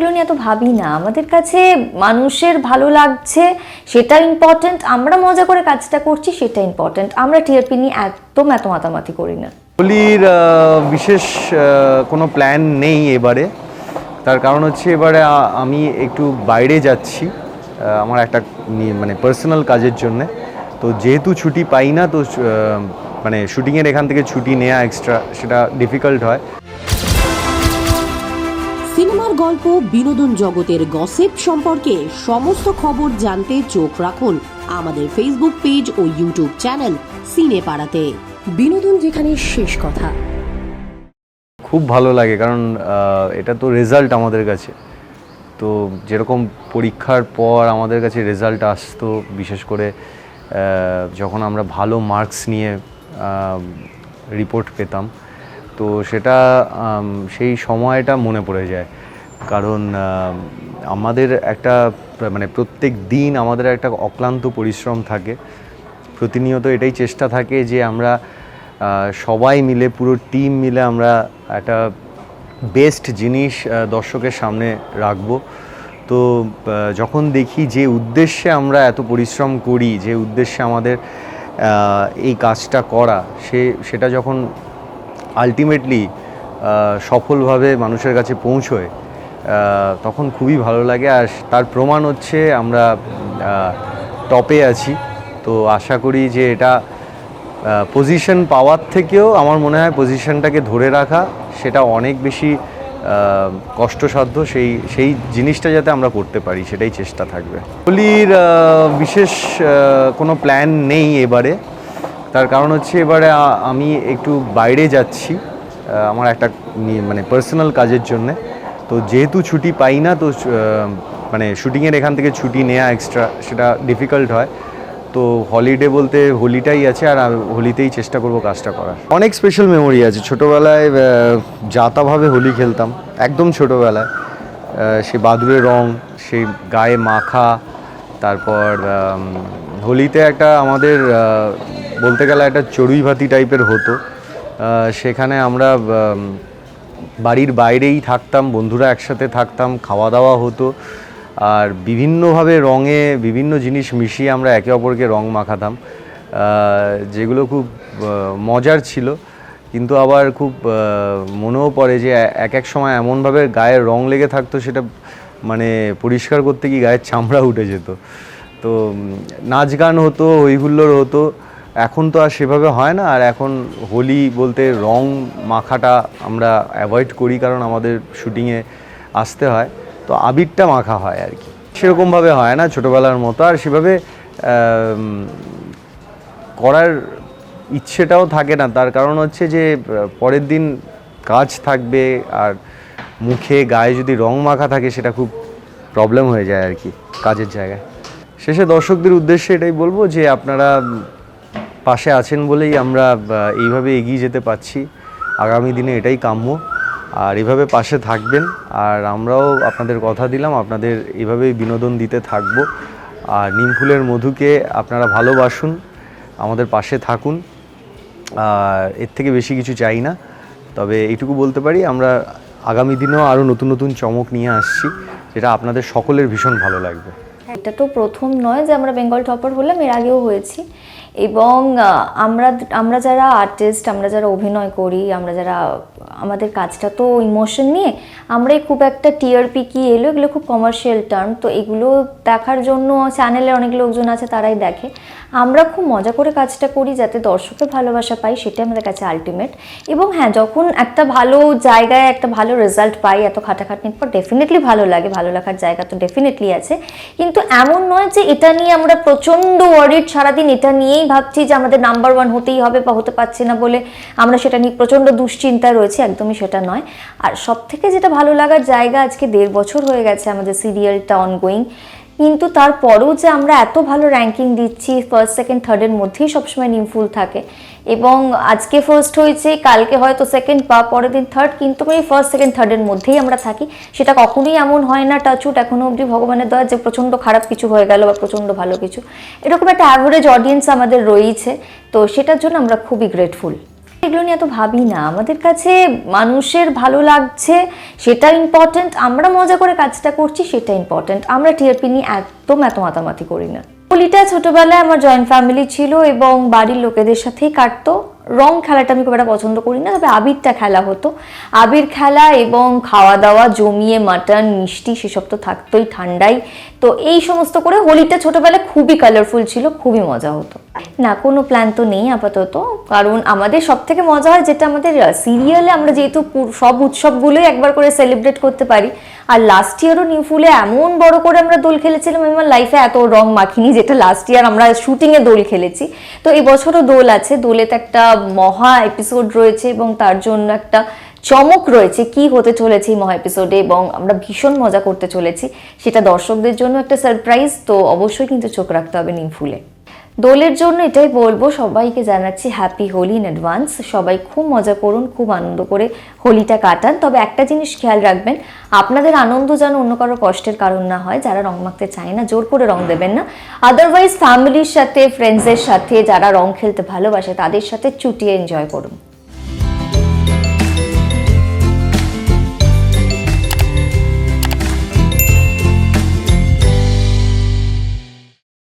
এগুলো নিয়ে এত ভাবি না। আমাদের কাছে মানুষের ভালো লাগছে, সেটা ইম্পর্ট্যান্ট আমরা মজা করে কাজটা করছি, সেটা ইম্পর্ট্যান্ট আমরা টিআরপি নিয়ে একদম এত মাতামাতি করি না। হোলির বিশেষ কোনো প্ল্যান নেই এবারে। তার কারণ হচ্ছে এবারে আমি একটু বাইরে যাচ্ছি আমার একটা মানে পার্সোনাল কাজের জন্যে। তো যেহেতু ছুটি পাই না, তো মানে শুটিংয়ের এখান থেকে ছুটি নেওয়া এক্সট্রা সেটা ডিফিকাল্ট হয়। সিনেমার গল্প, বিনোদন জগতের গসিপ সম্পর্কে সমস্ত খবর জানতে চোখ রাখুন আমাদের ফেসবুক পেজ ও ইউটিউব চ্যানেল সিনে পাড়াতে বিনোদন যেখানে শেষ কথা। খুব ভালো লাগে কারণ এটা তো রেজাল্ট আমাদের কাছে। তো যেরকম পরীক্ষার পর আমাদের কাছে রেজাল্ট আসতো, বিশেষ করে যখন আমরা ভালো মার্কস নিয়ে রিপোর্ট পেতাম তো সেটা সেই সময়টা মনে পড়ে যায়। কারণ আমাদের একটা মানে প্রত্যেক দিন আমাদের একটা অক্লান্ত পরিশ্রম থাকে। প্রতিনিয়ত এটাই চেষ্টা থাকে যে আমরা সবাই মিলে, পুরো টিম মিলে আমরা একটা বেস্ট জিনিস দর্শকের সামনে রাখব। তো যখন দেখি যে উদ্দেশ্যে আমরা এত পরিশ্রম করি, যে উদ্দেশ্যে আমাদের এই কাজটা করা, সে, সেটা যখন আলটিমেটলি সফলভাবে মানুষের কাছে পৌঁছয় তখন খুবই ভালো লাগে। আর তার প্রমাণ হচ্ছে আমরা টপে আছি। তো আশা করি যে এটা পজিশন পাওয়ার থেকেও আমার মনে হয় পজিশনটাকে ধরে রাখা সেটা অনেক বেশি কষ্টসাধ্য। সেই সেই জিনিসটা যাতে আমরা করতে পারি, সেটাই চেষ্টা থাকবে। হোলির বিশেষ কোনো প্ল্যান নেই এবারে। তার কারণ হচ্ছে এবারে আমি একটু বাইরে যাচ্ছি আমার একটা মানে পার্সোনাল কাজের জন্যে। তো যেহেতু ছুটি পাই না, তো মানে শুটিংয়ের এখান থেকে ছুটি নেওয়া এক্সট্রা সেটা ডিফিকাল্ট হয়। তো হলিডে বলতে হোলিটাই আছে, আর হোলিতেই চেষ্টা করব কাজটা করার। অনেক স্পেশাল মেমোরি আছে। ছোটোবেলায় যাতাভাবে হোলি খেলতাম, একদম ছোটোবেলায়। সে সেই বাদুড়ের রং সেই গায়ে মাখা, তারপর হোলিতে একটা আমাদের বলতে গেলে একটা চড়ুই ভাতি টাইপের হতো সেখানে আমরা বাড়ির বাইরেই থাকতাম, বন্ধুরা একসাথে থাকতাম খাওয়া দাওয়া হতো। আর বিভিন্নভাবে রঙে বিভিন্ন জিনিস মিশিয়ে আমরা একে অপরকে রং মাখাতাম। যেগুলো খুব মজার ছিল। কিন্তু আবার খুব মনেও পড়ে যে এক এক সময় এমনভাবে গায়ের রং লেগে থাকতো সেটা মানে পরিষ্কার করতে গিয়ে গায়ের চামড়া উঠে যেত। তো নাচ গান হতো হইহুল্লোড় হতো। এখন তো আর সেভাবে হয় না, আর এখন হোলি বলতে রং মাখাটা আমরা অ্যাভয়েড করি কারণ আমাদের শুটিংয়ে আসতে হয়। তো আবিরটা মাখা হয় আর কি। সেরকমভাবে হয় না ছোটোবেলার মতো, আর সেভাবে করার ইচ্ছেটাও থাকে না। তার কারণ হচ্ছে যে, পরের দিন কাজ থাকবে আর মুখে গায়ে যদি রং মাখা থাকে সেটা খুব প্রবলেম হয়ে যায় আর কি কাজের জায়গায়। শেষে দর্শকদের উদ্দেশ্যে এটাই বলব যে, আপনারা পাশে আছেন বলেই আমরা এইভাবে এগিয়ে যেতে পারছি। আগামী দিনে এটাই কাম্য। আর এভাবে পাশে থাকবেন। আর আমরাও আপনাদের কথা দিলাম, আপনাদের এভাবেই বিনোদন দিতে থাকব। আর নিমফুলের মধুকে আপনারা ভালোবাসুন, আমাদের পাশে থাকুন। আর এর থেকে বেশি কিছু চাই না। তবে এইটুকু বলতে পারি, আমরা আগামী দিনেও আরও নতুন নতুন চমক নিয়ে আসছি, যেটা আপনাদের সকলের ভীষণ ভালো লাগবে। এটা তো প্রথম নয় যে আমরা বেঙ্গল টপার হলাম, এর আগেও হয়েছি। এবং আমরা আমরা যারা আর্টিস্ট আমরা যারা অভিনয় করি, আমরা যারা, আমাদের কাজটা তো ইমোশন নিয়ে, আমরাই খুব একটা টিআরপি কি এলো, এগুলো খুব কমার্শিয়াল টার্ম তো এগুলো দেখার জন্য চ্যানেলে অনেক লোকজন আছে, তারাই দেখে। আমরা খুব মজা করে কাজটা করি যাতে দর্শকের ভালোবাসা পাই, সেটাই আমাদের কাছে আলটিমেট এবং হ্যাঁ যখন একটা ভালো জায়গায় একটা ভালো রেজাল্ট পাই, এত খাটাখাটনির পর ডেফিনেটলি ভালো লাগে, ভালো লাগার জায়গা তো ডেফিনেটলি আছে। কিন্তু এমন নয় যে এটা নিয়ে আমরা প্রচণ্ড ওয়ারিড সারাদিন, এটা নিয়েই ভাবছি যে আমাদের নাম্বার ওয়ান হতেই হবে বা হতে পারছি না বলে আমরা সেটা নিয়ে প্রচণ্ড দুশ্চিন্তায় রয়েছি, একদমই সেটা নয়। আর সব থেকে যেটা ভালো লাগার জায়গা আজকে দেড় বছর হয়ে গেছে আমাদের সিরিয়ালটা অনগোয়িং কিন্তু তারপরেও যে আমরা এত ভালো র্যাঙ্কিং দিচ্ছি ফার্স্ট সেকেন্ড থার্ডের মধ্যেই সবসময় নিমফুল থাকে। এবং আজকে ফার্স্ট হয়েছে, কালকে হয়তো সেকেন্ড বা পরের দিন থার্ড কিন্তু এই ফার্স্ট সেকেন্ড থার্ডের মধ্যেই আমরা থাকি। সেটা কখনোই এমন হয় না টাচুট এখনও অবধি ভগবানের দয়া যে প্রচণ্ড খারাপ কিছু হয়ে গেল বা প্রচণ্ড ভালো কিছু। এরকম একটা অ্যাভারেজ অডিয়েন্স আমাদের রয়েছে তো সেটার জন্য আমরা খুবই গ্রেটফুল এগুলো নিয়ে এত ভাবি না। আমাদের কাছে মানুষের ভালো লাগছে, সেটা ইম্পর্টেন্ট আমরা মজা করে কাজটা করছি, সেটা ইম্পর্টেন্ট আমরা টিআরপি নিয়ে একদম এত মাতামাতি করি না। হোলিটা ছোটবেলায় আমার জয়েন্ট ফ্যামিলি ছিল এবং বাড়ির লোকেদের সাথেই কাটতো। রং খেলাটা আমি খুব একটা পছন্দ করি না, তবে আবিরটা খেলা হতো। আবির খেলা এবং খাওয়া দাওয়া জমিয়ে মাটন, মিষ্টি সেসব তো থাকতোই ঠান্ডায়। তো এই সমস্ত করে হোলিটা ছোটবেলায় খুবই কালারফুল ছিল, খুবই মজা হতো। না, কোনো প্ল্যান তো নেই আপাতত, কারণ আমাদের সব থেকে মজা হয় যেটা আমাদের সিরিয়ালে আমরা যেহেতু সব উৎসবগুলোই একবার করে সেলিব্রেট করতে পারি। আর লাস্ট ইয়ারও নিউ ফুলে এমন বড় করে আমরা দোল খেলেছিলাম, আমি আমার লাইফে এত রং মাখিনি যেটা লাস্ট ইয়ার আমরা শুটিংয়ে দোল খেলেছি। তো এই বছরও দোল আছে, দোলেতে একটা মহা এপিসোড রয়েছে এবং তার জন্য একটা চমক রয়েছে কি হতে চলেছে মহা এপিসোডে এবং আমরা ভীষণ মজা করতে চলেছি। সেটা দর্শকদের জন্য একটা সারপ্রাইজ তো অবশ্যই কিন্তু চোখ রাখতে হবে নিম ফুলে দোলের জন্য এটাই বলব, সবাইকে জানাচ্ছি হ্যাপি হোলি ইন অ্যাডভান্স সবাই খুব মজা করুন, খুব আনন্দ করে হোলিটা কাটান। তবে একটা জিনিস খেয়াল রাখবেন, আপনাদের আনন্দ যেন অন্য কারও কষ্টের কারণ না হয়, যারা রং মাখতে চায় না, জোর করে রং দেবেন না। আদারওয়াইজ ফ্যামিলির সাথে ফ্রেন্ডসের সাথে, যারা রং খেলতে ভালোবাসে, তাদের সাথে চুটিয়ে এনজয় করুন।